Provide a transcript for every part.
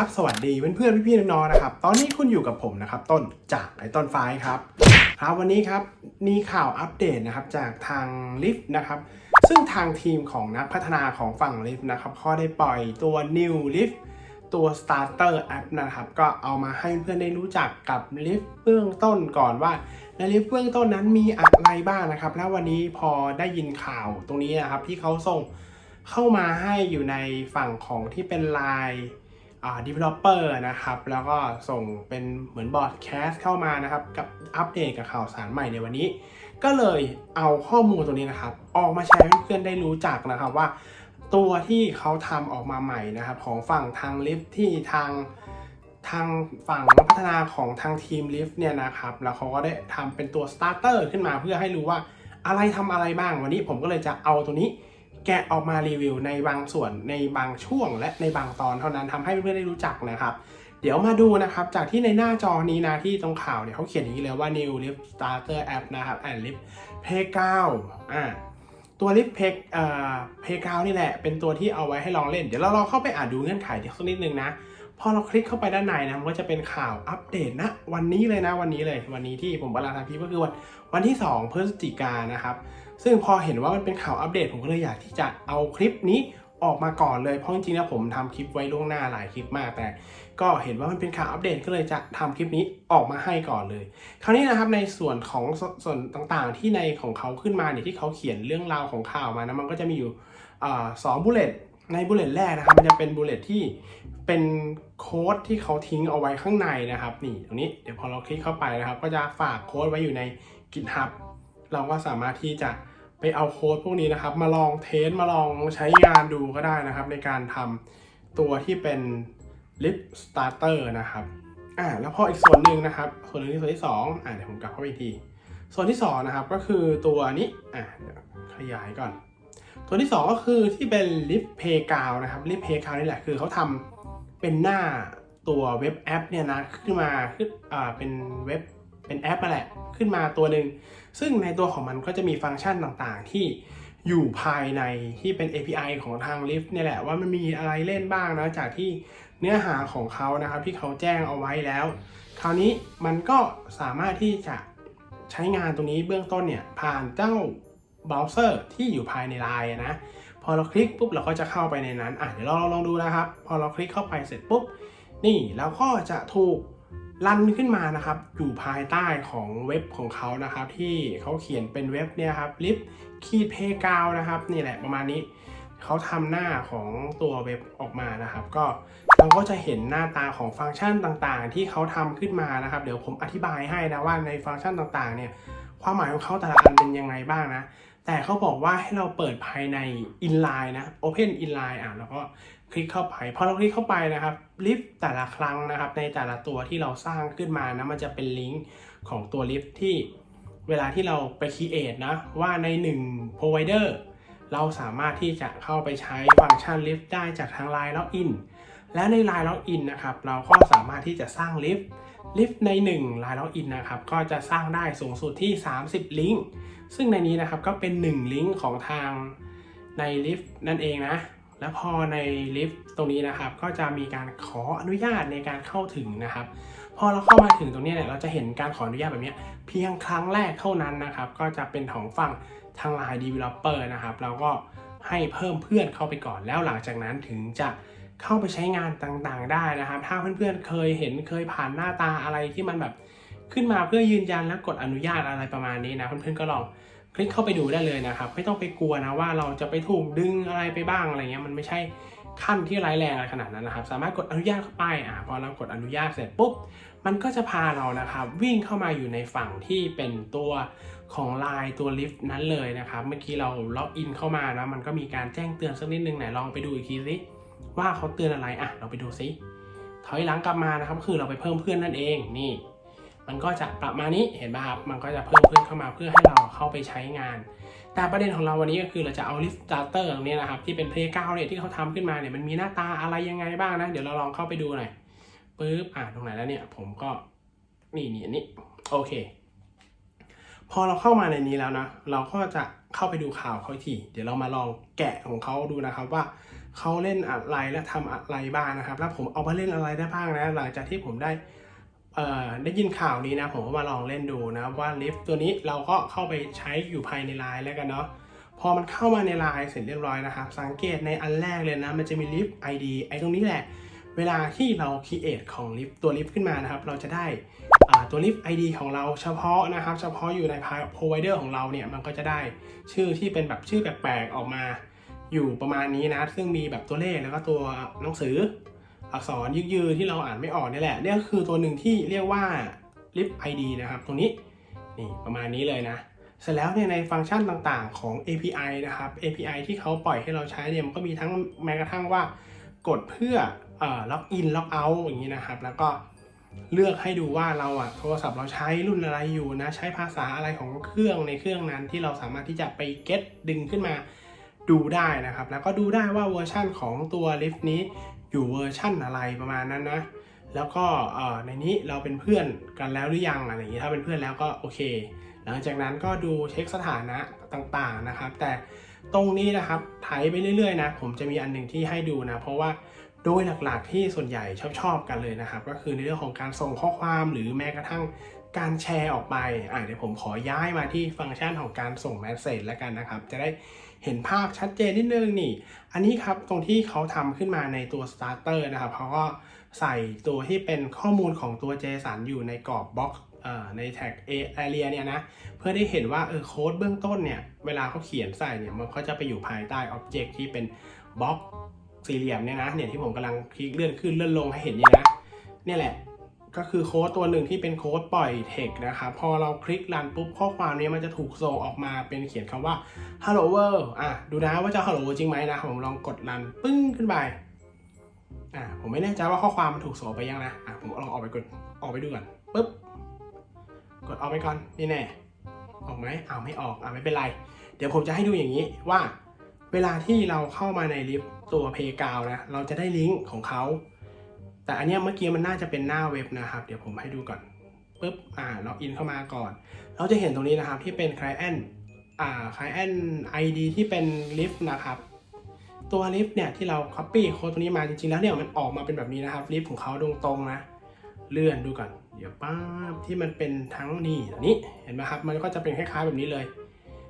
ครับ สวัสดีเพื่อนเพื่อนๆพี่ๆน้องๆนะครับ ตอนนี้คุณอยู่กับผมนะครับ ต้นจากไอต้นไฟครับครับวันนี้ครับมีข่าวอัปเดตนะครับจากทางลิฟต์นะครับ ซึ่งทางทีมของนักพัฒนาของฝั่งลิฟต์นะครับเขาได้ปล่อยตัว New Lift ตัว Starter App นะครับ ก็เอามาให้เพื่อนได้รู้จักกับลิฟต์เบื้องต้นก่อนว่า ในลิฟต์เบื้องต้นนั้นมีอะไรบ้างนะครับ แล้ววันนี้พอได้ยินข่าวตรงนี้นะครับที่เขาส่งเข้ามาให้อยู่ในฝั่งของที่เป็นไลน์ developer นะครับ แล้วก็ส่งเป็นเหมือนบอร์ดแคสเข้ามานะครับ กับอัปเดตกับข่าวสารใหม่ในวันนี้ ก็เลยเอาข้อมูลตรงนี้นะครับ ออกมาแชร์ให้เพื่อนได้รู้จักนะครับว่า ตัวที่เขาทำออกมาใหม่นะครับ ของฝั่งทางลิฟที่ทางทางฝั่งนักพัฒนาของทางทีมลิฟเนี่ยนะครับ แล้วเขาก็ได้ทำเป็นตัวสตาร์เตอร์ขึ้นมาเพื่อให้รู้ว่าอะไรทำอะไรบ้างวันนี้ผมก็เลยจะเอาตัวนี้ แกะออกมารีวิวในบางส่วนในบางช่วงและในบางตอนเท่านั้นทำให้เพื่อนๆได้รู้จักนะครับ เดี๋ยวมาดูนะครับ จากที่ในหน้าจอนี้นะที่ตรงข่าวเนี่ยเขาเขียนอย่างนี้เลยว่า New Lift Starter App นะครับ and Lift Pay 9อ่าตัว Lift Pay เอ่อ Pay 9นี่แหละ เป็นตัวที่เอาไว้ให้ลองเล่น เดี๋ยวเราลองเข้าไปอ่านดูเงื่อนไขเดี๋ยวสักนิดนึงนะ พอเราคลิกเข้าไปด้านในนะ มันก็จะเป็นข่าวอัปเดตนะวันนี้เลยนะวันนี้เลย วันนี้ที่ผมกำลังทำคลิปก็คือวันวันที่ 2 พฤศจิกายนนะครับ ซึ่งพอเห็นว่ามันเป็นข่าวอัปเดตผมก็เลยอยากที่จะเอาคลิปนี้ออกมาก่อนเลยเพราะจริงๆแล้วผมทำคลิปไว้ล่วงหน้าหลายคลิปมากแต่ ก็เห็นว่ามันเป็นข่าวอัปเดตก็เลยจะทำคลิปนี้ออกมาให้ก่อนเลย คราวนี้นะครับในส่วนของสส่วนต่างๆ ที่ในของเขาขึ้นมาเนี่ยที่เขาเขียนเรื่องราวของข่าวมานะมันก็จะมีอยู่สองบุลเลตในบุลเลตแรกนะครับมันจะเป็นบุลเลตที่เป็นโค้ดที่เขาทิ้งเอาไว้ข้างในนะครับนี่ตรงนี้เดี๋ยวพอเราคลิกเข้าไปนะครับ ก็จะฝากโค้ดไว้อยู่ใน GitHub เราก็สามารถที่จะไปเอาโค้ดพวกนี้นะครับ มาลองเทสมาลองใช้งานดูก็ได้นะครับ ในการทำตัวที่เป็น Lip Starter นะครับอ่าแล้วพออีกส่วนหนึ่งนะครับ ส่วนหนึ่งที่ส่วนที่สองอ่าเดี๋ยวผมกลับเข้าไปที ส่วนที่สองนะครับก็คือตัวนี้อ่าขยายก่อน ตัวที่สองก็คือที่เป็น Lip Pay g o u n นะครับ Lip Pay g o u n นี่แหละคือเขาทำเป็นหน้าตัวเว็บแอปเนี่ยนะขึ้นมาขึ้นอ่าเป็นเว็บ เป็นแอปมาแหละขึ้นมาตัวหนึ่งซึ่งในตัวของมันก็จะมีฟังก์ชันต่างๆ ที่อยู่ภายในที่เป็น API ของทาง Lyft เนี่ยแหละว่ามันมีอะไรเล่นบ้างนะจากที่เนื้อหาของเขานะครับที่เขาแจ้งเอาไว้แล้ว คราวนี้มันก็สามารถที่จะใช้งานตรงนี้เบื้องต้นเนี่ยผ่านเจ้าเบราว์เซอร์ที่อยู่ภายในไลน์นะพอเราคลิกปุ๊บเราก็จะเข้าไปในนั้นอะเดี๋ยวเราลองดูนะครับ พอเราคลิกเข้าไปเสร็จปุ๊บนี่แล้วก็จะถูก รันขึ้นมานะครับอยู่ภายใต้ของเว็บของเขานะครับที่เขาเขียนเป็นเว็บเนี่ยครับลิฟคีดเพกาวนะครับนี่แหละประมาณนี้เขาทำหน้าของตัวเว็บออกมานะครับ ก็เราก็จะเห็นหน้าตาของฟังก์ชันต่างๆ ที่เขาทำขึ้นมานะครับ เดี๋ยวผมอธิบายให้นะว่าในฟังก์ชันต่างๆ เนี่ยความหมายของเขาแต่ละอันเป็นยังไงบ้างนะ แต่เขาบอกว่าให้เราเปิดภายใน inline นะ open inline อะแล้วก็ คลิกเข้าไปพอเราคลิกเข้าไปนะครับลิฟต์แต่ละครั้งนะครับ ในแต่ละตัวที่เราสร้างขึ้นมานะมันจะเป็นลิงก์ของตัวลิฟต์ที่เวลาที่เราไป create นะว่าใน1 provider เราสามารถที่จะเข้าไปใช้ฟังก์ชันลิฟต์ได้จากทาง Line Login และใน Line Login นะครับเราก็สามารถที่จะสร้างลิฟต์ลิฟต์ใน1 Line Login นะครับก็จะสร้างได้สูงสุดที่ 30 ลิงก์ซึ่งในนี้นะครับก็เป็น 1 ลิงก์ของทางในลิฟต์นั่นเองนะ แล้วพอในลิฟต์ตรงนี้นะครับ ก็จะมีการขออนุญาตในการเข้าถึงนะครับ พอเราเข้ามาถึงตรงนี้เนี่ยเราจะเห็นการขออนุญาตแบบนี้เพียงครั้งแรกเท่านั้นนะครับ ก็จะเป็นของฝั่งทาง Line Developer นะครับ เราก็ให้เพิ่มเพื่อนเข้าไปก่อนแล้วหลังจากนั้นถึงจะเข้าไปใช้งานต่างๆ ได้นะครับ ถ้าเพื่อนๆเคยเห็นเคยผ่านหน้าตาอะไรที่มันแบบขึ้นมาเพื่อยืนยันและกดอนุญาตอะไรประมาณนี้นะเพื่อนๆก็ลอง คลิกเข้าไปดูได้เลยนะครับ ไม่ต้องไปกลัวนะว่าเราจะไปถูกดึงอะไรไปบ้างอะไรเงี้ยมันไม่ใช่ขั้นที่ร้ายแรงอะไรขนาดนั้นนะครับ สามารถกดอนุญาตเข้าไปอ่าพอเรากดอนุญาตเสร็จปุ๊บมันก็จะพาเรานะครับ วิ่งเข้ามาอยู่ในฝั่งที่เป็นตัวของไลน์ตัวลิฟต์นั้นเลยนะครับ เมื่อกี้เราล็อกอินเข้ามานะมันก็มีการแจ้งเตือนสักนิดนึงไหนลองไปดูอีกทีสิว่าเขาเตือนอะไรอะเราไปดูซิถอยหลังกลับมานะครับ คือเราไปเพิ่มเพื่อนนั่นเองนี่ มันก็จะประมาณนี้เห็นป่ะครับ มันก็จะเพิ่มเพื่อนเข้ามาเพื่อให้เราเข้าไปใช้งาน แต่ประเด็นของเราวันนี้ก็คือเราจะเอา Lift Starter ตรงนี้นะครับ ที่เป็น Play 9เนี่ยที่เขาทำขึ้นมาเนี่ยมันมีหน้าตาอะไรยังไงบ้างนะ เดี๋ยวเราลองเข้าไปดูหน่อยปึ๊บอ่าตรงไหนแล้วเนี่ย ผมก็นี่นี่อันนี้โอเค พอเราเข้ามาในนี้แล้วนะ เราก็จะเข้าไปดูข่าวเขาที เดี๋ยวเรามาลองแกะของเขาดูนะครับว่าเขาเล่นอะไรและทำอะไรบ้างนะครับ แล้วผมเอามาเล่นอะไรได้บ้างนะ หลังจากที่ผมได้ ได้ยินข่าวนี้นะผมก็มาลองเล่นดูนะว่าลิฟต์ตัวนี้เราก็เข้าไปใช้อยู่ภายในไลน์แล้วกันเนาะพอมันเข้ามาในไลน์เสร็จเรียบร้อยนะครับ สังเกตในอันแรกเลยนะ มันจะมีลิฟต์ ID ไอ้ตรงนี้แหละ เวลาที่เรา create ของลิฟต์ตัวลิฟต์ขึ้นมานะครับ เราจะได้ตัวลิฟต์ ID ของเราเฉพาะนะครับ เฉพาะอยู่ใน provider ของเราเนี่ยมันก็จะได้ชื่อที่เป็นแบบชื่อแปลกๆออกมาอยู่ประมาณนี้นะ ซึ่งมีแบบตัวเลขแล้วก็ตัวหนังสือ อักษรยึกยือที่เราอ่านไม่ออกนี่แหละเนี่ยก็คือตัวหนึ่งที่เรียกว่า lip ID นะครับ ตรงนี้นี่ประมาณนี้เลยนะเสร็จแล้วเนี่ยในฟังก์ชันต่างๆของ API นะครับ API ที่เขาปล่อยให้เราใช้เนี่ยมันก็มีทั้งแม้กระทั่งว่ากดเพื่ออล็อกอินล็อกเอาท์อย่างนี้นะครับ แล้วก็เลือกให้ดูว่าเราอะโทรศัพท์เราใช้รุ่นอะไรอยู่นะ ใช้ภาษาอะไรของเครื่องในเครื่องนั้นที่เราสามารถที่จะไปเก็ตดึงขึ้นมาดูได้นะครับ แล้วก็ดูได้ว่าเวอร์ชั่นของตัวลิฟต์นี้ อยู่เวอร์ชั่นอะไรประมาณนั้นนะ แล้วก็ในนี้เราเป็นเพื่อนกันแล้วหรือยังอะไรอย่างนี้ถ้าเป็นเพื่อนแล้วก็โอเค หลังจากนั้นก็ดูเช็คสถานะต่างๆนะครับ แต่ตรงนี้นะครับไถไปเรื่อยๆนะผมจะมีอันหนึ่งที่ให้ดูนะ เพราะว่าโดยหลักๆที่ส่วนใหญ่ชอบๆกันเลยนะครับ ก็คือในเรื่องของการส่งข้อความหรือแม้กระทั่งการแชร์ออกไปอะเดี๋ยวผมขอย้ายมาที่ฟังก์ชันของการส่งแมสเซจแล้วกันนะครับ จะได้ เห็นภาพชัดเจนนิดนึงนี่ อันนี้ครับตรงที่เขาทำขึ้นมาในตัว starter นะครับเขาก็ใส่ตัวที่เป็นข้อมูลของตัว JSON อยู่ในกรอบบล็อกในแท็ก area เนี่ยนะ เพื่อได้เห็นว่าเออโค้ดเบื้องต้นเนี่ย เวลาเขาเขียนใส่เนี่ย มันก็จะไปอยู่ภายใต้ Object ที่เป็นบล็อกสี่เหลี่ยมเนี่ยนะ เนี่ยที่ผมกำลังคลิกเลื่อนขึ้นเลื่อนลงให้เห็นเนี่ยนะ เนี่ยแหละ ก็คือโค้ดตัวหนึ่งที่เป็นโค้ดปล่อยเทคนะครับพอเราคลิกรันปุ๊บข้อความนี้มันจะถูกส่งออกมาเป็นเขียนคำว่า hello world อะดูนะว่าจะ hello world จริงไหมนะผมลองกดรันปึ้งขึ้นไปอะผมไม่แน่ใจว่าข้อความมันถูกส่งไปยังนะอะผมลองออกไปกดออกไปดูก่อนปุ๊บกดออกไปก่อนนี่แน่ออกไหมอ้าวไม่ออกอ่าไม่เป็นไร เดี๋ยวผมจะให้ดูอย่างนี้ว่า เวลาที่เราเข้ามาในลิฟต์ตัวเพกาวนะเราจะได้ลิงก์ของเขา แต่อันนี้เมื่อกี้มันน่าจะเป็นหน้าเว็บนะครับ เดี๋ยวผมให้ดูก่อนปุ๊บอ่าล็อกอินเข้ามาก่อน เราจะเห็นตรงนี้นะครับที่เป็น client อ่า client ID ที่เป็นลิฟต์นะครับตัวลิฟต์เนี่ยที่เรา copy โค้ดตัวนี้มาจริงๆแล้วเนี่ยมันออกมาเป็นแบบนี้นะครับลิฟต์ของเขาตรงๆนะเลื่อนดูก่อนเดี๋ยวป้าบที่มันเป็นทั้งนี่ตัวนี้เห็นไหมครับ มันก็จะเป็นคล้ายๆแบบนี้เลย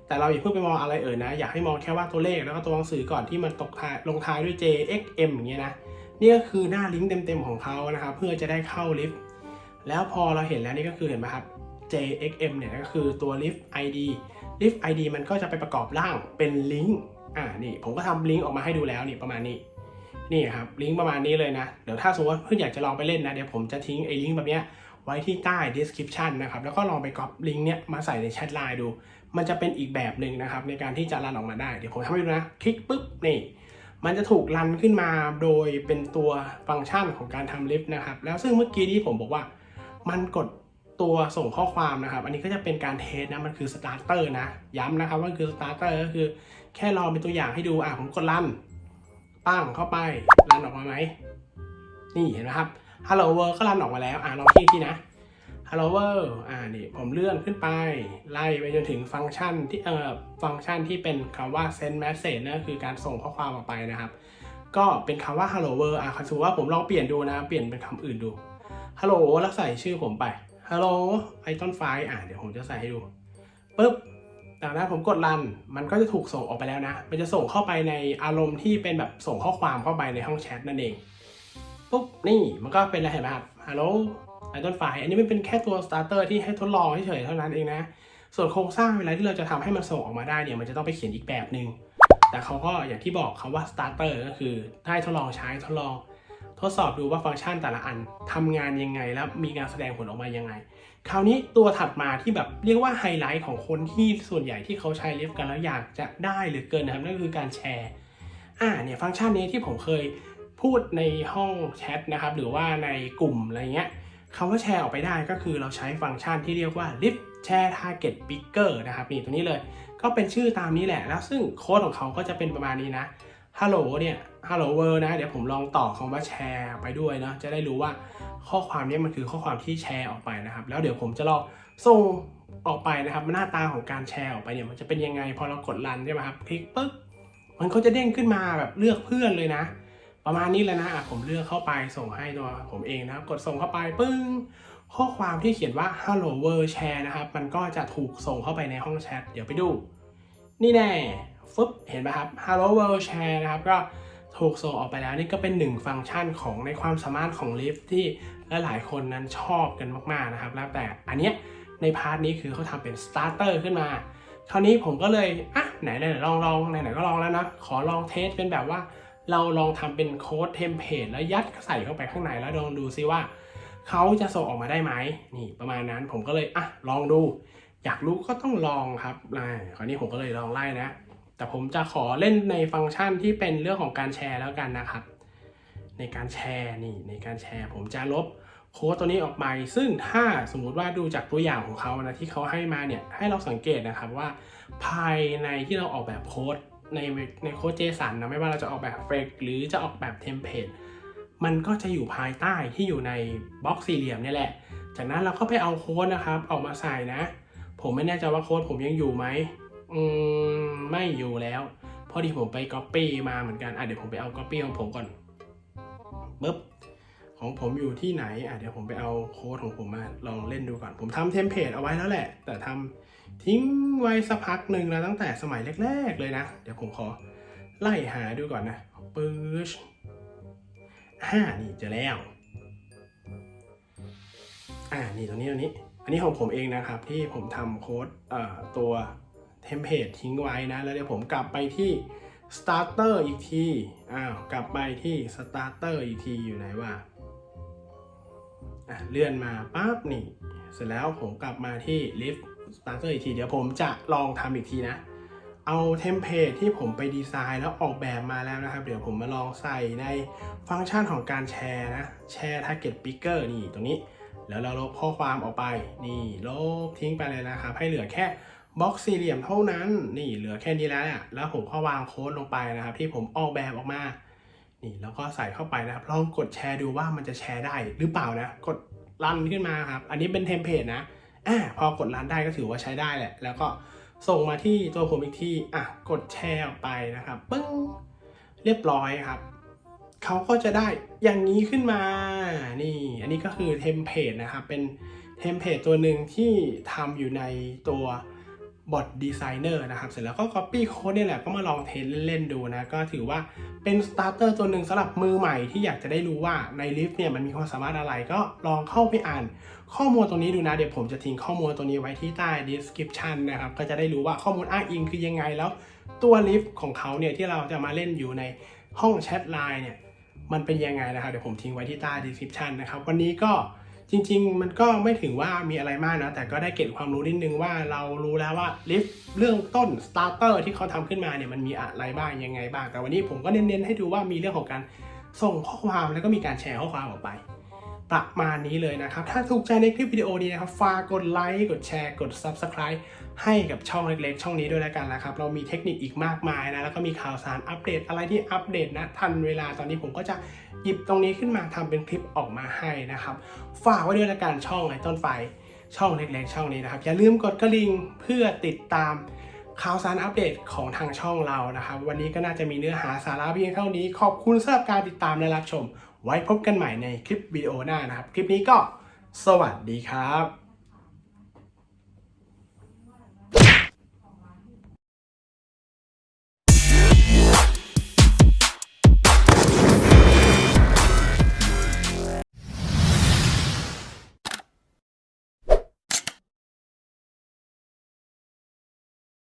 แต่เราอย่าเพิ่งไปมองอะไรเอ่ยนะ อยากให้มองแค่ว่าตัวเลขแล้วก็ตัวหนังสือก่อนที่มันตกท้ายลงท้ายด้วย JXM อย่างเงี้ยนะ นี่ก็คือหน้าลิงก์เต็มๆของเขานะครับ เพื่อจะได้เข้าลิฟต์แล้วพอเราเห็นแล้วนี่ก็คือเห็นไหมครับ JXM เนี่ยก็คือตัวลิฟต์ ID ลิฟต์ ID มันก็จะไปประกอบร่างเป็นลิงก์อ่านี่ผมก็ทำลิงก์ออกมาให้ดูแล้วนี่ประมาณนี้นี่ครับลิงก์ประมาณนี้เลยนะ เดี๋ยวถ้าสมมติว่าเพื่อนอยากจะลองไปเล่นนะ เดี๋ยวผมจะทิ้งไอ้ลิงก์แบบเนี้ยไว้ที่ใต้ description นะครับ แล้วก็ลองไปก๊อปลิงก์เนี้ยมาใส่ในแชทไลน์ดู มันจะเป็นอีกแบบหนึ่งนะครับ ในการที่จะรันออกมาได้ เดี๋ยวผมทำให้ดูนะ คลิกปุ๊บนี่ มันจะถูกรันขึ้นมาโดยเป็นตัวฟังก์ชันของการทำลิฟต์นะครับ แล้วซึ่งเมื่อกี้นี้ผมบอกว่า มันกดตัวส่งข้อความนะครับ อันนี้ก็จะเป็นการเทสนะ มันคือสตาร์เตอร์นะ ย้ำนะครับว่าคือสตาร์เตอร์ก็คือแค่ลองเป็นตัวอย่างให้ดู อะผมกดรัน ปั้งเข้าไป รันออกมาไหม นี่เห็นไหมครับ Hello World ก็รันออกมาแล้ว อะลองคลิกที่นะ Hello World อ่านี่ผมเลื่อนขึ้นไป ไล่ไปจนถึงฟังก์ชันที่เอ่อฟังก์ชันที่เป็นคำว่า send message นั่นคือการส่งข้อความออกไปนะครับ ก็เป็นคำว่า Hello World อะสมมติว่าผมลองเปลี่ยนดูนะ เปลี่ยนเป็นคำอื่นดู Hello แล้วใส่ชื่อผมไป Hello ไอต้นไฟอะเดี๋ยวผมจะใส่ให้ดูปุ๊บจากนั้นผมกดรัน มันก็จะถูกส่งออกไปแล้วนะ มันจะส่งเข้าไปในอารมณ์ที่เป็นแบบส่งข้อความเข้าไปในห้องแชทนั่นเอง ปุ๊บ นี่ มันก็เป็นอะไรห็นไหมครับฮัลโหล ไอต้นไฟอันนี้มันเป็นแค่ตัวสตาร์เตอร์ที่ให้ทดลองเฉยๆเท่านั้นเองนะ ส่วนโครงสร้างเวลาที่เราจะทำให้มันส่งออกมาได้เนี่ยมันจะต้องไปเขียนอีกแบบหนึ่งแต่เขาก็อย่างที่บอกคำว่าสตาร์เตอร์ก็คือได้ทดลองใช้ทดลอง ทดสอบดูว่าฟังก์ชันแต่ละอันทำงานยังไงแล้วมีการแสดงผลออกมายังไง คราวนี้ตัวถัดมาที่แบบเรียกว่าไฮไลท์ของคนที่ส่วนใหญ่ที่เขาใช้เลิฟกันแล้วอยากจะได้หรือเกินนะครับนั่นคือการแชร์อ่าเนี่ยฟังก์ชันนี้ที่ผมเคยพูดในห้องแชทนะครับหรือว่าในกลุ่มอะไรเงี้ย คำว่าแชร์ออกไปได้ก็คือเราใช้ฟังก์ชันที่เรียกว่า lift share target picker นะครับนี่ตัวนี้เลย ก็เป็นชื่อตามนี้แหละ แล้วซึ่งโค้ดของเขาก็จะเป็นประมาณนี้นะ Hello เนี่ย Hello World นะ เดี๋ยวผมลองต่อคำว่าแชร์ไปด้วยเนาะจะได้รู้ว่าข้อความนี้มันคือข้อความที่แชร์ออกไปนะครับ แล้วเดี๋ยวผมจะลองส่งออกไปนะครับหน้าตาของการแชร์ออกไปเนี่ยมันจะเป็นยังไงพอเรากดรันใช่ไหมครับคลิกปึ๊บมันก็จะเด้งขึ้นมาแบบเลือกเพื่อนเลยนะ ประมาณนี้เลยนะผมเลือกเข้าไปส่งให้ตัวผมเองนะครับ กดส่งเข้าไปปึ้งข้อความที่เขียนว่า hello world share นะครับ มันก็จะถูกส่งเข้าไปในห้องแชท เดี๋ยวไปดู นี่แน่ฟึบเห็นไหมครับ hello world share นะครับ ก็ถูกส่งออกไปแล้วนี่ก็เป็นหนึ่งฟังก์ชันของในความสามารถของ Lift ที่หลายๆคนนั้นชอบกันมากๆนะครับ แล้วแต่อันเนี้ยในพาร์ทนี้คือเขาทำเป็น starter ขึ้นมา คราวนี้ผมก็เลยอะไหนไหนลองลองไหนไหนก็ลองแล้วนะ ขอลองเทสเป็นแบบว่า เราลองทำเป็นโค้ดเทมเพลตแล้วยัดใส่เข้าไปข้างในแล้วลองดูซิว่าเขาจะส่งออกมาได้ไหมนี่ประมาณนั้นผมก็เลยอะลองดู อยากรู้ก็ต้องลองครับอ่คราวนี้ผมก็เลยลองไล่นะ แต่ผมจะขอเล่นในฟังก์ชันที่เป็นเรื่องของการแชร์แล้วกันนะครับ ในการแชร์นี่ในการแชร์ ผมจะลบโค้ดตัวนี้ออกไป ซึ่งถ้าสมมุติว่าดูจากตัวอย่างของเขานะที่เขาให้มาเนี่ยให้เราสังเกตนะครับว่า ภายในที่เราออกแบบโค้ด ในในโค้ด JSON นนะไม่ว่าเราจะออกแบบเฟกหรือจะออกแบบเทมเพลตมันก็จะอยู่ภายใต้ที่อยู่ในบล็อกสี่เหลี่ยมนี่แหละ จากนั้นเราก็ไปเอาโค้ดนะครับออกมาใส่นะ ผมไม่แน่ใจว่าโค้ดผมยังอยู่ไหมอืมไม่อยู่แล้วพอดีผมไป Copy มาเหมือนกันอะเดี๋ยวผมไปเอา Copy ของผมก่อนปึ๊บของผมอยู่ที่ไหนอะเดี๋ยวผมไปเอาโค้ดของผมมาลองเล่นดูก่อน ผมทำเทมเพลตเอาไว้แล้วแหละ แต่ทำ ทิ้งไว้สักพักหนึ่งแล้วตั้งแต่สมัยแรก ๆ เลยนะ เดี๋ยวผมขอไล่หาดูก่อนนะปึ๊ชอ่านี่เจอแล้ว อ่า นี่ตรงนี้ตรงนี้ อันนี้ของผมเองนะครับ ที่ผมทำโค้ดตัวเทมเพลตทิ้งไว้นะ แล้วเดี๋ยวผมกลับไปที่ starter อีกที อ้าว กลับไปที่ starter อีกทีอยู่ไหนวะอะเลื่อนมาปั๊บนี่ เสร็จแล้วผมกลับมาที่ lift starter อีกที เดี๋ยวผมจะลองทำอีกทีนะ เอาเทมเพลตที่ผมไปดีไซน์แล้วออกแบบมาแล้วนะครับ เดี๋ยวผมมาลองใส่ในฟังก์ชันของการแชร์นะ แชร์ target picker นี่ตรงนี้ แล้วเราลบข้อความออกไป นี่ลบทิ้งไปเลยนะครับ ให้เหลือแค่บล็อกสี่เหลี่ยมเท่านั้น นี่เหลือแค่นี้แล้วเนี่ยแล้วผมก็วางโค้ดลงไปนะครับ ที่ผมออกแบบออกมานี่แล้วก็ใส่เข้าไปนะครับ ลองกดแชร์ดูว่ามันจะแชร์ได้หรือเปล่านะ กดรันขึ้นมาครับ อันนี้เป็นเทมเพลตนะ อ่าพอกดรันได้ก็ถือว่าใช้ได้แหละ แล้วก็ส่งมาที่ตัวผมอีกที่อะกดแชร์ออกไปนะครับปึ้งเรียบร้อยครับเขาก็จะได้อย่างนี้ขึ้นมา นี่ อันนี้ก็คือเทมเพลตนะครับ เป็นเทมเพลตตัวหนึ่งที่ทำอยู่ในตัว บอทดีไซเนอร์นะครับ เสร็จแล้วก็ Copy Code เนี่ยแหละก็มาลองเทสเล่นๆดูนะ ก็ถือว่าเป็นสตาร์เตอร์ตัวหนึ่งสำหรับมือใหม่ที่อยากจะได้รู้ว่าในลิฟต์เนี่ยมันมีความสามารถอะไรก็ลองเข้าไปอ่าน ข้อมูลตรงนี้ดูนะ เดี๋ยวผมจะทิ้งข้อมูลตรงนี้ไว้ที่ใต้ description นะครับ ก็จะได้รู้ว่าข้อมูลอ้างอิงคือยังไงแล้ว ตัวลิฟต์ของเขาเนี่ยที่เราจะมาเล่นอยู่ในห้องแชทไลน์เนี่ยมันเป็นยังไงนะครับเดี๋ยวผมทิ้งไว้ที่ใต้ description นะครับวันนี้ก็ จริง ๆ มันก็ไม่ถึงว่ามีอะไรมากนะ แต่ก็ได้เก็บความรู้นิดนึงว่าเรารู้แล้วว่าลิฟต์เรื่องต้นสตาร์เตอร์ที่เขาทำขึ้นมาเนี่ยมันมีอะไรบ้างยังไงบ้าง แต่วันนี้ผมก็เน้นๆให้ดูว่ามีเรื่องของการส่งข้อความแล้วก็มีการแชร์ข้อความออกไป ประมาณนี้เลยนะครับ ถ้าถูกใจในคลิปวิดีโอนี้นะครับ ฝากกดไลค์ กดแชร์ กด Subscribe ให้กับช่องเล็กๆ ช่องนี้ด้วยแล้วกันนะครับ เรามีเทคนิคอีกมากมายนะ แล้วก็มีข่าวสารอัปเดตอะไรที่อัปเดตนะ ทันเวลาตอนนี้ผมก็จะหยิบตรงนี้ขึ้นมาทำเป็นคลิปออกมาให้นะครับ ฝากไว้ด้วยละกันช่องไอต้นไฟ ช่องเล็กๆ ช่องนี้นะครับ อย่าลืมกดกระดิ่งเพื่อติดตามข่าวสารอัปเดตของทางช่องเรานะครับ วันนี้ก็น่าจะมีเนื้อหาสาระเพียงเท่านี้ ขอบคุณสำหรับการติดตามและรับชม ไว้พบกันใหม่ในคลิปวิดีโอหน้านะครับ คลิปนี้ก็สวัสดีครับ